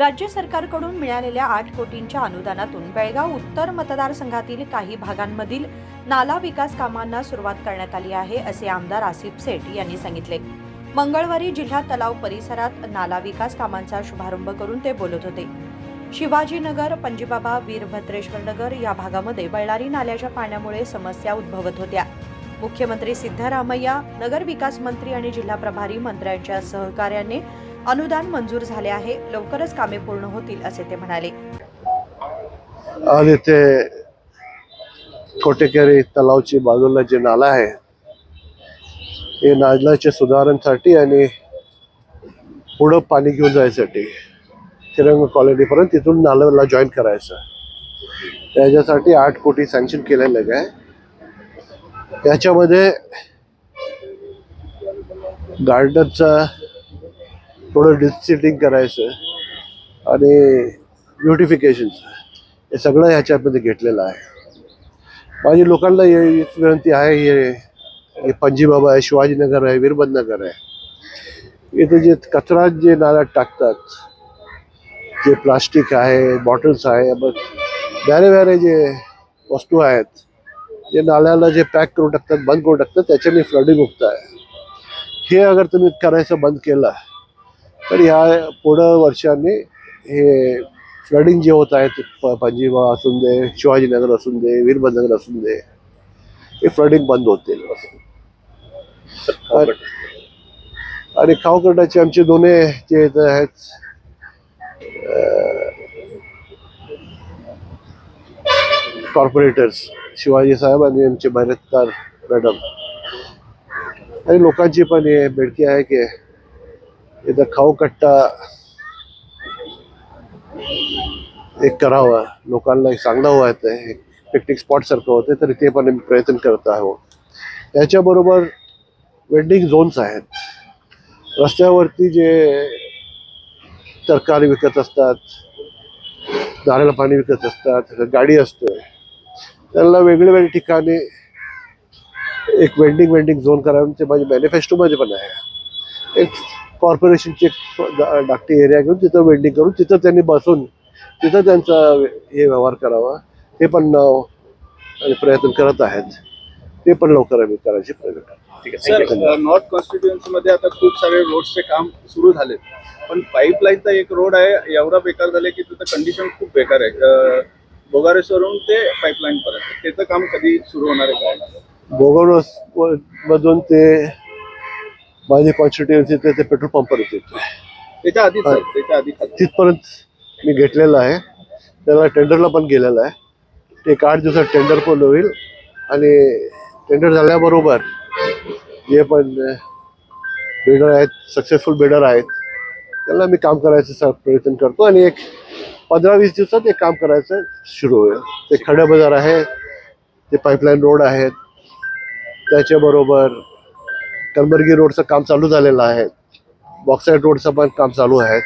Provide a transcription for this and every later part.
राज्य सरकारकडून मिळालेल्या आठ कोटींच्या अनुदानातून बेळगाव उत्तर मतदारसंघातील काही भागांमधील नाला विकास कामांना सुरुवात करण्यात आली आहे असे आमदार आसिफ सेठ यांनी सांगितले. मंगळवारी जिल्हा तलाव परिसरात नाला विकास कामांचा शुभारंभ करून ते बोलत होते. शिवाजीनगर पंजीबाबा वीरभद्रेश्वर नगर या भागामध्ये बळ्ळारी नाल्याच्या पाण्यामुळे समस्या उद्भवत होत्या. मुख्यमंत्री सिद्धरामय्या नगर विकास मंत्री आणि जिल्हा प्रभारी मंत्र्यांच्या सहकार्याने अनुदान मंजूर झाले आहे लवकरच कामे पूर्ण होतील असे ते म्हणाले. आणि ते कोटेकेरी तलावची बाजूला जे नाला आहे हे नाल्याच्या सुधारणसाठी आणि पुढं पाणी घेऊन जायसाठी तिरंग कॉलनीपर्यंत तिथून नाल्याला जॉईन करायचं त्याच्यासाठी आठ कोटी सँक्शन केलेलं आहे. याच्यामध्ये गार्डनचा थोडं डिसिटिंग करायचं आणि ब्युटिफिकेशनचं हे सगळं ह्याच्यामध्ये घेतलेलं आहे. माझी लोकांना हे हीच विनंती आहे हे हे पंजीबाबा आहे शिवाजीनगर आहे वीरभद्रनगर आहे. इथे जे कचरा जे नाल्यात टाकतात जे प्लास्टिक आहे बॉटल्स आहे मग वेरे वेरे जे वस्तू आहेत जे नाल्याला जे पॅक करून टाकतात बंद करून टाकतात त्याच्याने फ्लडिंग होत आहे हे अगर तुम्ही करायचं बंद केलं तर ह्या पुढं वर्षांनी हे फ्लडिंग जे होत आहेत पंजीबा असून दे शिवाजीनगर असून दे वीरभद्रनगर असून दे हे फ्लडिंग बंद होतील. आणि- आणि खावकर्डाचे आमचे दोन्ही जे आहेत कॉर्पोरेटर्स शिवाजी साहेब आणि आमचे भैरतकार मॅडम. आणि लोकांची पण हे बेडकी आहे की इथं खाऊ कट्टा एक करावा लोकांना एक चांगलं व्हायचं आहे एक पिकनिक स्पॉट सारखं होते तर ते पण प्रयत्न करत आहोत याच्याबरोबर वेंडिंग झोन्स आहेत रस्त्यावरती जे तरकारी विकत असतात नारळ पाणी विकत असतात गाडी असते। त्यांना वेगळे वेगळे ठिकाणी एक वेंडिंग वेंडिंग झोन करावं ते माझ्या मॅनिफेस्टोमध्ये पण आहे। एक कॉर्पोरेशनची एक धाकटी एरिया घेऊन तिथं वेल्डिंग करून तिथं त्यांनी बसून तिथं त्यांचा हे व्यवहार करावा ते पण आणि प्रयत्न करत आहेत ते पण लवकर आम्ही करायचे प्रयत्न करतो नॉर्थ कॉन्स्टिट्युएन्सी मध्ये आता खूप सारे रोडचे काम सुरू झाले पण पाईपलाईनचा एक रोड आहे एवढा बेकार झाले की तिथं कंडिशन खूप बेकार आहे अं, बोगारेश्वरून ते पाईपलाईन पर्यंत त्याचं काम कधी सुरू होणार आहे काय बोगवणस मधून ते माझी कॉन्स्टिट्युएन्सी ते ते पेट्रोल पंपवर येते. तिथपर्यंत मी घेतलेलं आहे. त्याला टेंडरला पण गेलेलं आहे. ते एक आठ दिवसात टेंडर पण होईल. आणि टेंडर झाल्याबरोबर जे पण बिल्डर आहेत सक्सेसफुल बिल्डर आहेत त्याला मी काम करायचं सा- प्रयत्न करतो. आणि एक पंधरा वीस दिवसात एक काम करायचं सुरू होईल. ते खडे बाजार आहे ते पाईपलाईन रोड आहेत. त्याच्याबरोबर कलबर्गी रोडचं काम चालू झालेलं आहे. बॉक्साईड रोडचं पण काम चालू आहे.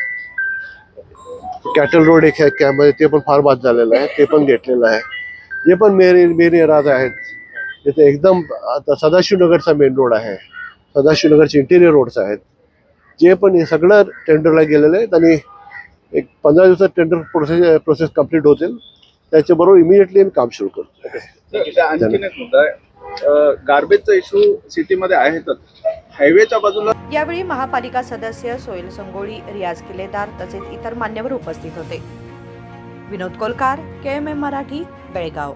कॅटल रोड एक आहे त्यामध्ये ते पण फार बाद झालेलं आहे ते पण घेतलेलं आहे. जे पण मेरी मेरी एराज आहेत तिथे एकदम आता सदाशिवनगरचा मेन रोड आहे. सदाशिवनगरचे इंटिरियर रोड्स आहेत. जे पण हे सगळं टेंडरला गेलेलं आहेत आणि एक पंधरा दिवसात टेंडर प्रोसेस प्रोसेस कंप्लीट होतील. त्याच्याबरोबर इमिडिएटली आम्ही काम सुरू करतो आणखीन एक मुद्दा गार्बेजचा इश्यू सिटीमध्ये आहेतच. हायवेच्या बाजूला यावेळी महापालिका सदस्य सोयल संगोळी रियाज किलेदार तसेच इतर मान्यवर उपस्थित होते. Vinod Kolkar K M M Marathi Belgaum.